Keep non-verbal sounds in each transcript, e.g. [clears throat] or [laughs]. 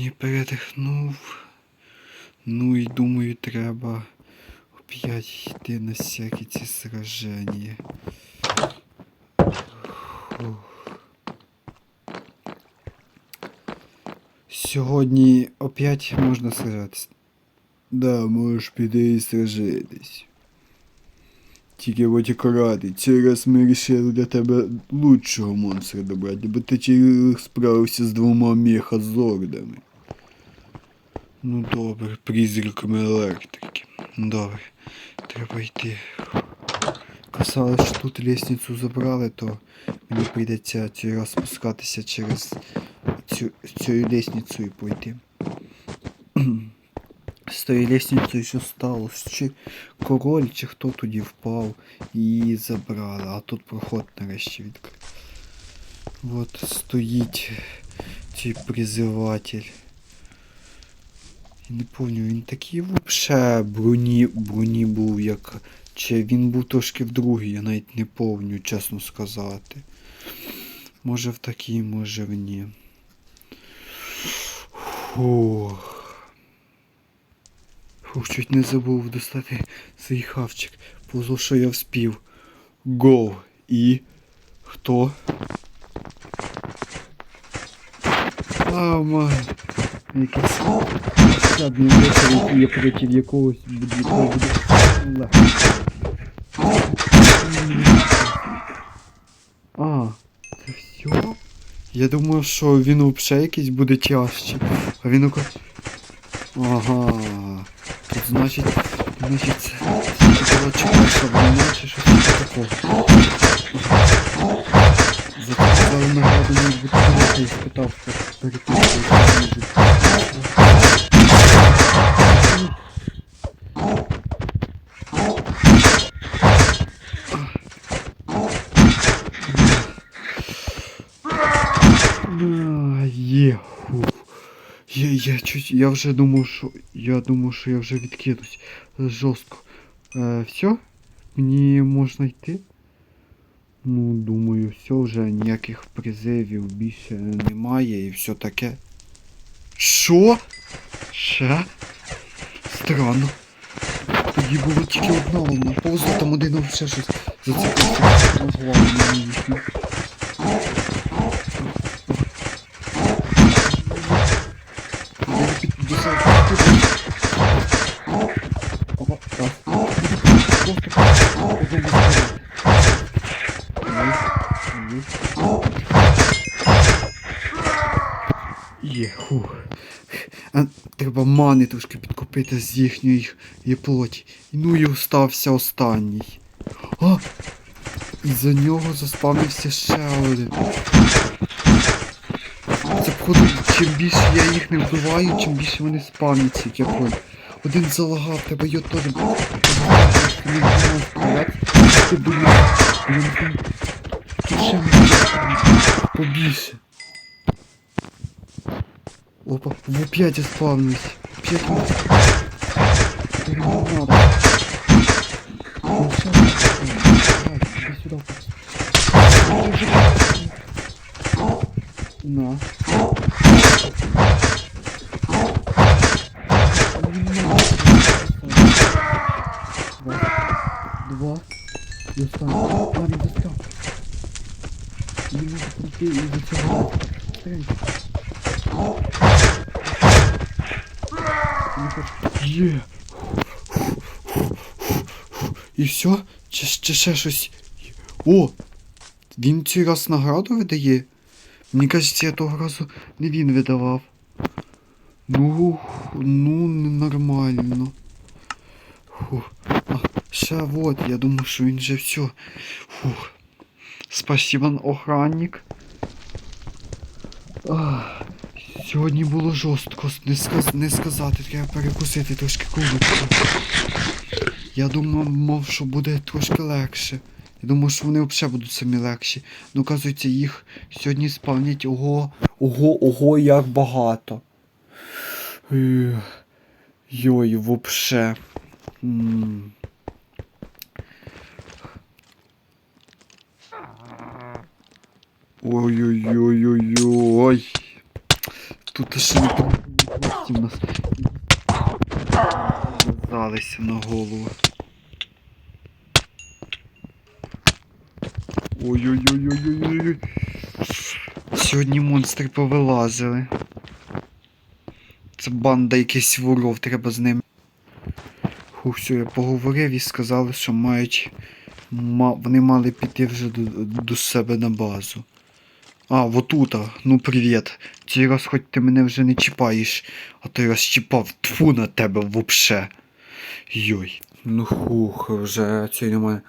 Не передихнув. Ну і думаю, треба опять йти на всякі ці сраження. Фух. Сьогодні опять можна сражатись. Да, можеш піти і сражатись. Тільки от акуратний, цей раз ми вирішили для тебе лучшого монстра добрати, бо ти справився з двома мехазордами. Ну добре, призраками електрики. Ну, Добре, треба йти. Казали, що тут лестницю забрали, то мені прийдеться цей раз спускатися через цю, цю лестницю і пойти. [clears throat] З тою лестницею що сталося? Чи король, чи хто тоді впав і забрали, а тут проход нарешті відкрив. От стоїть цей призиватель. Я не пам'ятаю, він такий вообще броні, броні був, як. Чи він був трошки в другій, я навіть не пам'ятаю, чесно сказати. Може в такій, може в ні. Фух. Фух, чуть не забув достати свій хавчик. Повезло, що я вспів. Гоу. І. Хто? А, май. Якийсь складний вечір, який я проти якогось буду... А, це все? Я думав, що він взагалі якийсь буде тяжчий. А він ока... Ага. Тут значить, значить, це це коротше перша війна чи щось Є. Я, я чуть, я вже думав, що я думав, що я вже відкинусь жорстко. Е, все? Мені можна йти? Ну, думаю, все вже ніяких призивів більше немає і все таке. Що? Ще? Странно. Тоді було тільки одна вона. Повзла там один ще щось зацепився. Назвав мені їхню. Є, фух. А, треба трошки підкупити з їхньої плоті. Ну і остався останній. А! І за нього заспавнився ще один. Це походу, чим більше я їх не вбиваю, чим більше вони спавняться, як я понял. Один залагав, тебе його теж побільше. Опа, в опять я спавнусь. Опять не... Не надо. Ну, всё, давай, иди сюда. На. Раз, два. И останется. А, не достал. Не надо прийти и затягивать. Стрелять. Є. І все? Чи, чи ще щось? О! Він цей раз награду видає? Мені кажеться, я того разу не він видавав. Ну, ну, нормально. Фух. А, ще вот, я думаю, що він же все. Фух. Спасибо, охранник. Ах. Сьогодні було жорстко, не, сказ... не сказати, треба перекусити трошки курочку. Я думав, мов, що буде трошки легше. Я думав, що вони взагалі будуть самі легші. Ну, оказується, їх сьогодні спавнять ого, ого, ого, як багато. Йой, вообще. Ой-ой-ой-ой-ой. Тут ще не в нас. Залися на голову. Ой-ой-ой-ой-ой-ой. Сьогодні монстри повилазили. Це банда якихось воров, треба з ними. Хух, все, я поговорив і сказали, що мають. Ма... Вони мали піти вже до, до себе на базу. А, отута. Ну привіт. Цей раз хоч ти мене вже не чіпаєш, а той раз чіпав тфу на тебе вообще. Йой. Ну хух, вже цей немає.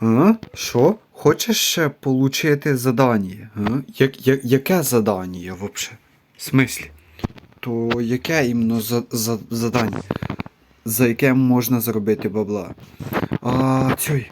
А? Що? Хочеш ще получити задання? А? Як, як, яке задання вообще? В смислі? То яке іменно за, за, задання? За яке можна заробити бабла? А цей,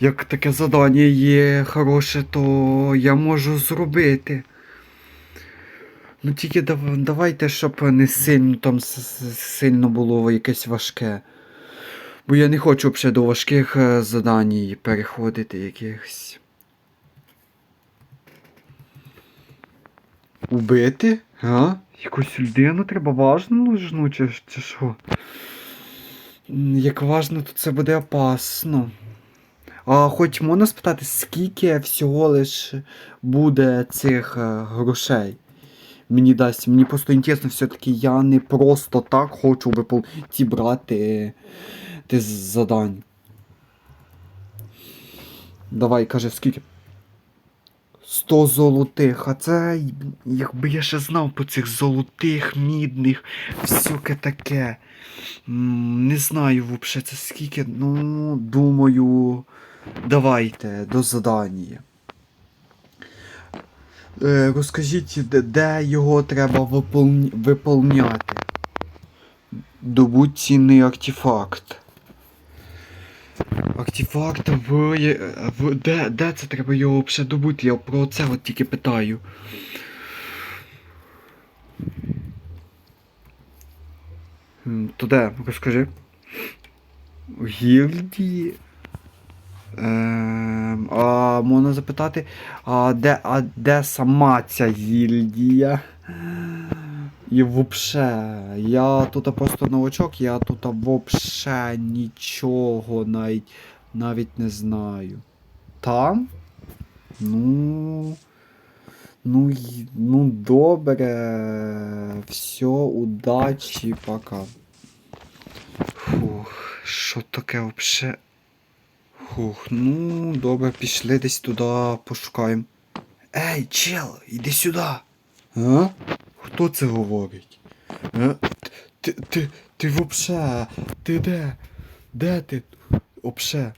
як таке задання є хороше, то я можу зробити. Ну тільки дав- давайте, щоб не сильно там сильно було якесь важке. Бо я не хочу взагалі до важких е, задань переходити якихось. Убити? А? Якусь людину треба важно нужну, чи, чи що? Як важно, то це буде опасно. Хоч можна спитати, скільки всього лиш буде цих е, грошей? Мені дасть. Мені просто інтересно, все-таки я не просто так хочу випол... брати ти з задань. Давай, каже, скільки? 100 золотих, а це якби я ще знав по цих золотих, мідних, всяке таке. Не знаю взагалі це скільки. Ну, думаю, давайте до задання. Е, розкажіть, де, його треба виповняти? Добудь цінний артефакт. Артефакт в, в. Де, де це треба його взагалі добути? Я про це от тільки питаю. То де? Розкажи. Гільдії. Ем, а можна запитати, а де, а де сама ця гільдія? І вообще, я тут просто новачок, я тут вообще нічого навіть, навіть не знаю. Там? Ну. Ну, ну добре. Все, удачі, пока. Фух, що таке вообще? Фух, ну добре, пішли десь туди пошукаємо. Ей, чел, іди сюди. А? Хто це говорить? А? Ти, ти, ти вообще, ти де? Де ти? Вообще?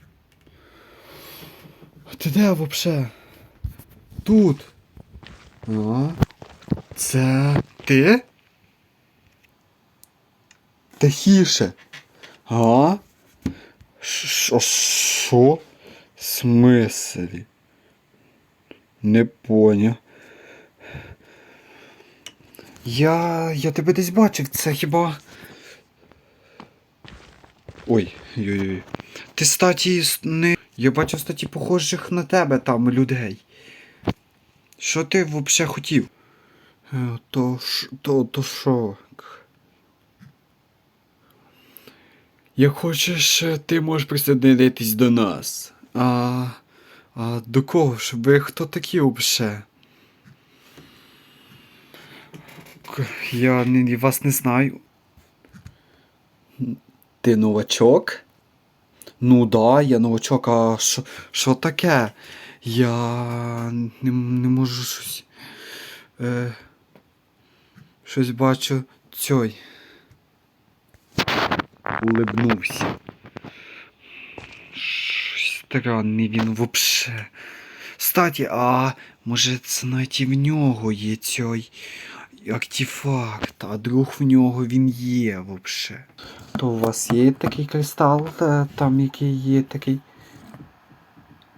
Ти де вообще? Тут. А? Це ти? Тихіше. А? Що? Що? Смислі? Не поняв. Я. я тебе десь бачив, це хіба. Ой, ой-ой. Ти статі не. Я бачив статі похожих на тебе там людей. Що ти взагалі хотів? Е, То то, то що? Як хочеш, е, ти можеш присоединитись до нас. А. А до кого ж? Ви хто такі? К- Я не, вас не знаю. Ти новачок? Ну да, я новачок, а що, таке? Я не, не можу щось. Е, щось бачу цьой. Улибнувся. Странний він вообще. Статі, а може це навіть і в нього є цей артефакт, а друг в нього він є вообще. То у вас є такий кристал, там який є такий.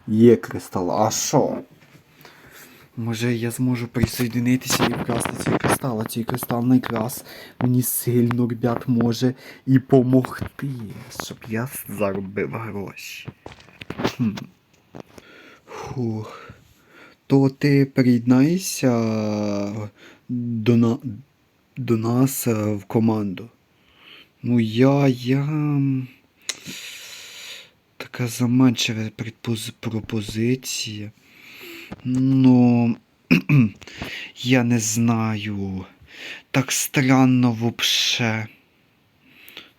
Є кристал, а що? Може я зможу присоединитися і вкрасти цей кристал, цей кристал найкрас мені сильно, ребят, може і помогти, щоб я заробив гроші. Хм. Фух. То ти приєднайся до, на, до нас е, в команду. Ну, я, я. Така заманчива пропозиція. Ну, [clears throat] я не знаю. Так странно вообще.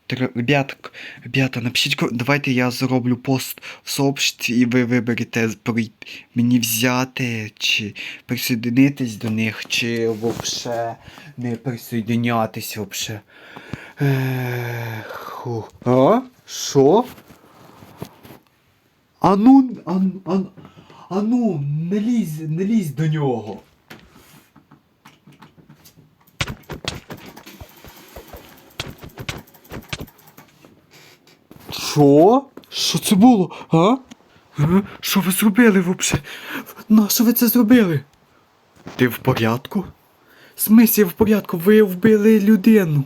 Тр- Ребят, ребята, напишіть, давайте я зроблю пост в сообществі і ви виберете мені взяти чи присоединитись до них, чи вообще не присоединятись вообще. Ех. А? Що? А ну, а, а, а ну, не лізь, не лізь до нього. Що? Що це було? А? Що ви зробили взагалі? На що ви це зробили? Ти в порядку? В смислі в порядку? Ви вбили людину.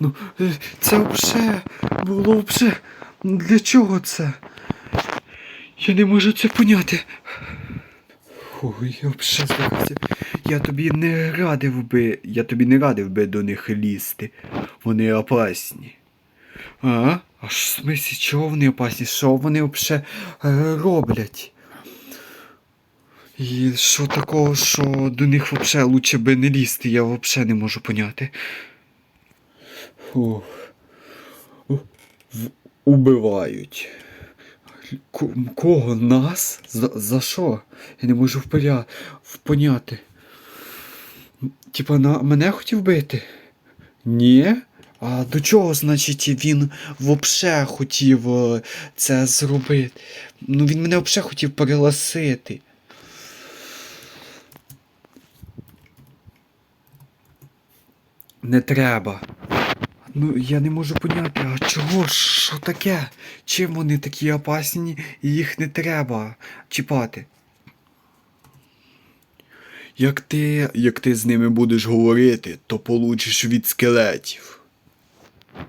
Ну, е, це взагалі було взагалі. Для чого це? Я не можу це поняти. Ой, я взагалі зараз. Я тобі не радив би. Я тобі не радив би до них лізти. Вони опасні. А? А ж в смислі, чого вони опасні? Що вони взагалі е, роблять? І що такого, що до них взагалі лучше би не лізти, я взагалі не можу поняти. Фух. Убивають. Ко- Кого? Нас? За, за що? Я не можу впоря... впоняти. Типа на мене хотів бити? Ні? А до чого, значить, він вообще хотів е, це зробити? Ну він мене взагалі хотів переласити. Не треба. Ну, я не можу поняти, а чого? Що таке? Чим вони такі опасні і їх не треба чіпати? Як ти, як ти з ними будеш говорити, то получиш від скелетів.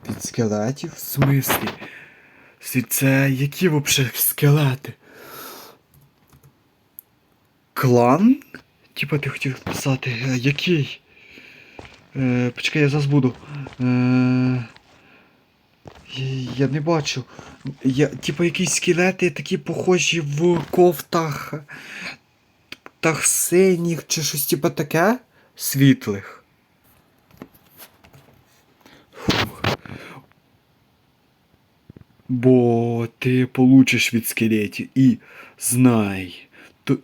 Від скелетів? В смислі? Це які взагалі скелети? Клан? Типа ти хотів писати, який? Е, почекай, я зараз буду. Е, я- не бачу. Я, типа якісь скелети такі похожі в кофтах. Тах синіх чи щось типа таке? Світлих. Фух. Бо ти получиш від скелетів і знай. То...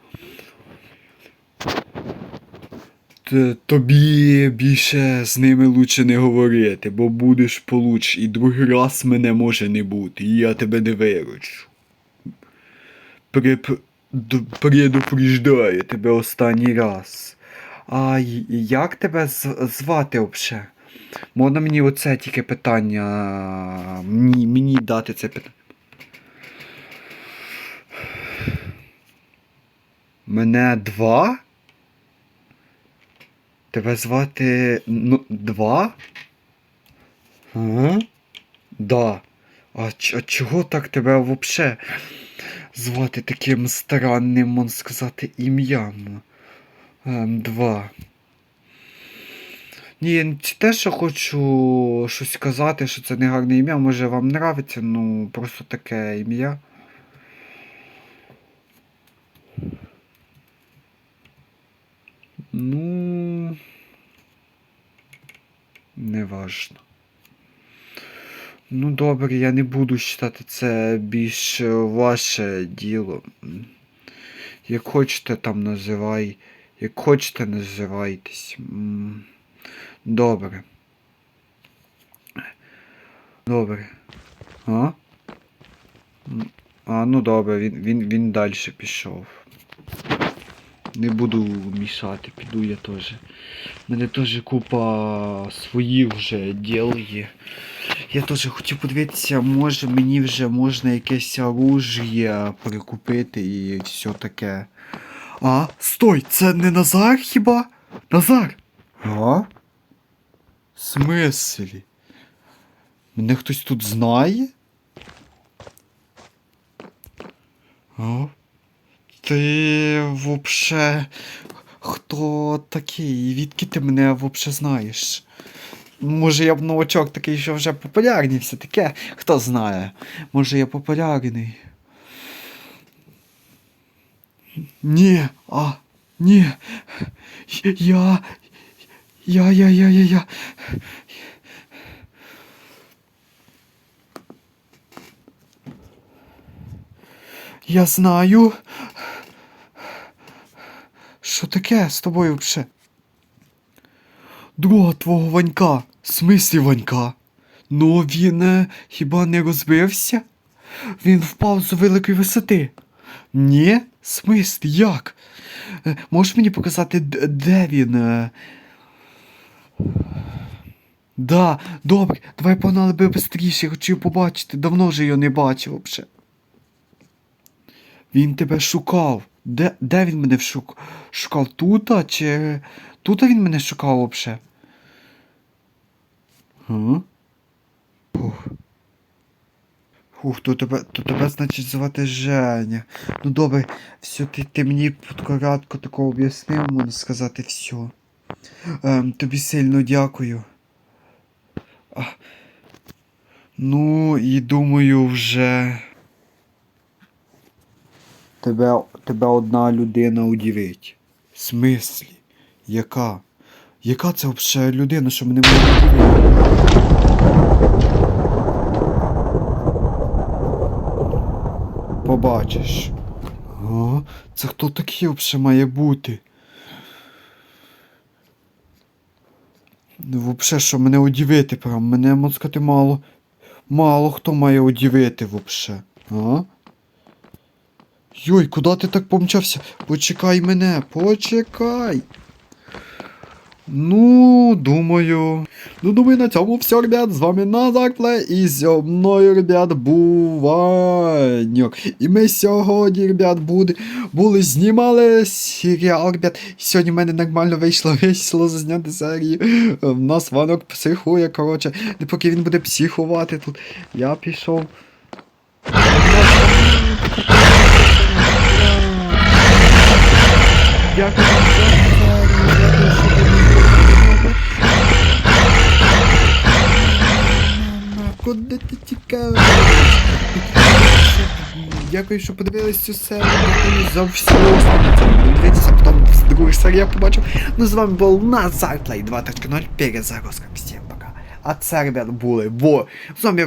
Т- Тобі більше з ними лучше не говорити, бо будеш получ, і другий раз мене може не бути, і я тебе не виручу. Предупреждаю тебе останній раз. А як тебе звати взагалі? Можна мені оце тільки питання. Мені, мені дати це питання. Мене два? Тебе звати ну, два? Ага. Да. А, а чого так тебе вообще звати таким странним, можна сказати, ім'ям? Ем, два. Ні, те, що хочу щось сказати, що це не гарне ім'я, може вам нравиться, ну просто таке ім'я. Ну. Неважно. Ну, добре, я не буду вважати це більш е, ваше діло. Як хочете там називай. Як хочете, називайтесь. Добре. Добре. А? А, ну добре, він, він, він далі пішов. Не буду мішати, піду я теж. У мене теж купа своїх вже діл є. Я теж хотів подивитися, може мені вже можна якесь оружие прикупити і все таке. А, стой, це не Назар хіба? Назар! А? Смислі? Мене хтось тут знає? А? Ти вообще хто такий? Відки ти мене взагалі знаєш? Може я б новачок такий, що вже популярний все таке, хто знає. Може я популярний. Ні, а, ні. Я. Я, я, я, я, я. Я знаю. Що таке з тобою взагалі? Друга твого Ванька. Смислі Ванька? Ну він е, хіба не розбився? Він впав з великої висоти. Ні? Смислі, як? Е, Можеш мені показати, де він? е? Да, добре, давай погнали би швидше, хочу його побачити. Давно вже його не бачив взагалі. Він тебе шукав. Де, де він мене вшук... шукав? Тута чи. Тута він мене шукав взагалі? Га? Фух. Фух, то тебе, то тебе, значить, звати Женя. Ну добре, все, ти, ти мені коротко такого об'яснив, можна сказати, все. Ем, тобі сильно дякую. А, ну, і думаю, вже. Тебе, тебе одна людина удивить. В смислі? Яка? Яка це взагалі людина, що мене може удивити? Побачиш. О, це хто такий взагалі має бути? Ну, Взагалі, що мене удивити прям, мене можна сказати, мало. Мало хто має удивити взагалі. Йой, куди ти так помчався? Почекай мене, почекай. Ну, думаю. Ну, думаю, на цьому все, ребят. З вами Назарпле і зі мною, ребят, був І ми сьогодні, ребят, були, були знімали серіал, ребят. Сьогодні в мене нормально вийшло [laughs] весело зазняти серію. В нас Ваньок психує, коротше. І поки він буде психувати тут, я пішов. Дякую вам за дякую, що ви мене Куди ти тікаєш? Дякую, що подивились цю серію. Дякую за все. Дивіться, потім в других серіях побачив. Ну, з вами був Назар Плей 2.0 перезагрузка. Всім пока. А це, ребят, були во. З вами